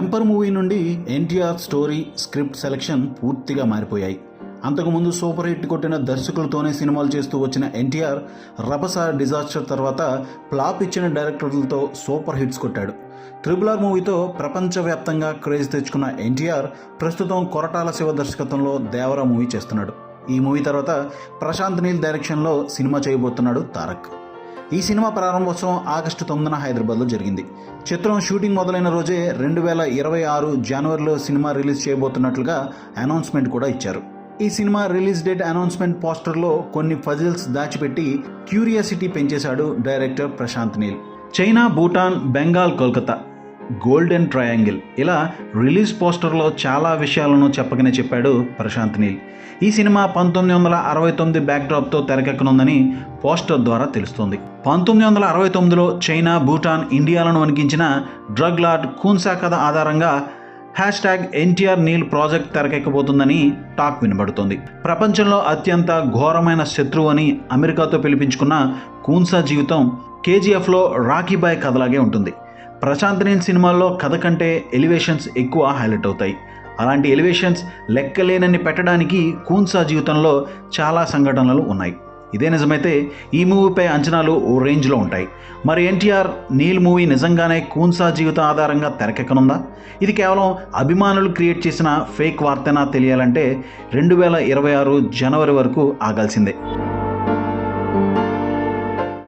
Temper movie నుండి NTR story script selection పూర్తిగా మారిపోయాయి. అంతకుముందు సూపర్ హిట్ కొట్టిన దర్శకులతోనే సినిమాలు చేస్తూ వచ్చిన ఎన్టీఆర్ రభస డిజాస్టర్ తర్వాత ప్లాప్ ఇచ్చిన డైరెక్టర్లతో సూపర్ హిట్స్ కొట్టాడు. ట్రిబుల్ ఆర్ మూవీతో ప్రపంచవ్యాప్తంగా క్రేజ్ తెచ్చుకున్న ఎన్టీఆర్ ప్రస్తుతం కొరటాల శివ దర్శకత్వంలో దేవరా మూవీ చేస్తున్నాడు. ఈ మూవీ తర్వాత ప్రశాంత్ నీల్ డైరెక్షన్లో సినిమా చేయబోతున్నాడు తారక్. ఈ సినిమా ప్రారంభోత్సవం ఆగస్టు తొమ్మిదిన హైదరాబాద్లో జరిగింది. చిత్రం షూటింగ్ మొదలైన రోజే రెండు వేల ఇరవై ఆరు జనవరిలో సినిమా రిలీజ్ చేయబోతున్నట్లుగా అనౌన్స్మెంట్ కూడా ఇచ్చారు. ఈ సినిమా రిలీజ్ డేట్ అనౌన్స్మెంట్ పోస్టర్లో కొన్ని ఫజిల్స్ దాచిపెట్టి curiosity పెంచేశాడు director Prashanth Neel. China Bhutan Bengal Kolkata golden triangle. ఇలా రిలీజ్ పోస్టర్లో చాలా విషయాలను చెప్పకనే చెప్పాడు ప్రశాంత్ నీల్. ఈ సినిమా పంతొమ్మిది వందల అరవై తొమ్మిది బ్యాక్డ్రాప్తో తెరకెక్కనుందని పోస్టర్ ద్వారా తెలుస్తోంది. పంతొమ్మిది వందల అరవై తొమ్మిదిలో చైనా భూటాన్ ఇండియాలను వణికించిన డ్రగ్ లార్డ్ కూన్సా కథ ఆధారంగా hash tag NTR Neel project తెరకెక్కబోతుందని talk వినబడుతోంది. ప్రపంచంలో అత్యంత ఘోరమైన శత్రువు అని అమెరికాతో పిలిపించుకున్న కూన్సా జీవితం కేజీఎఫ్లో రాఖీబాయ్ కథలాగే ఉంటుంది. ప్రశాంత్ నేను సినిమాల్లో కథ కంటే ఎలివేషన్స్ ఎక్కువ హైలైట్ అవుతాయి. అలాంటి ఎలివేషన్స్ లెక్కలేనని పెట్టడానికి కూన్సా జీవితంలో చాలా సంఘటనలు ఉన్నాయి. ఇదే నిజమైతే ఈ మూవీపై అంచనాలు ఓ రేంజ్లో ఉంటాయి. మరి ఎన్టీఆర్ నీల్ మూవీ నిజంగానే కూన్సా జీవితం ఆధారంగా తెరకెక్కనుందా? ఇది కేవలం అభిమానులు క్రియేట్ చేసిన ఫేక్ వార్తనా తెలియాలంటే రెండు వేల ఇరవై ఆరు జనవరి వరకు ఆగాల్సిందే.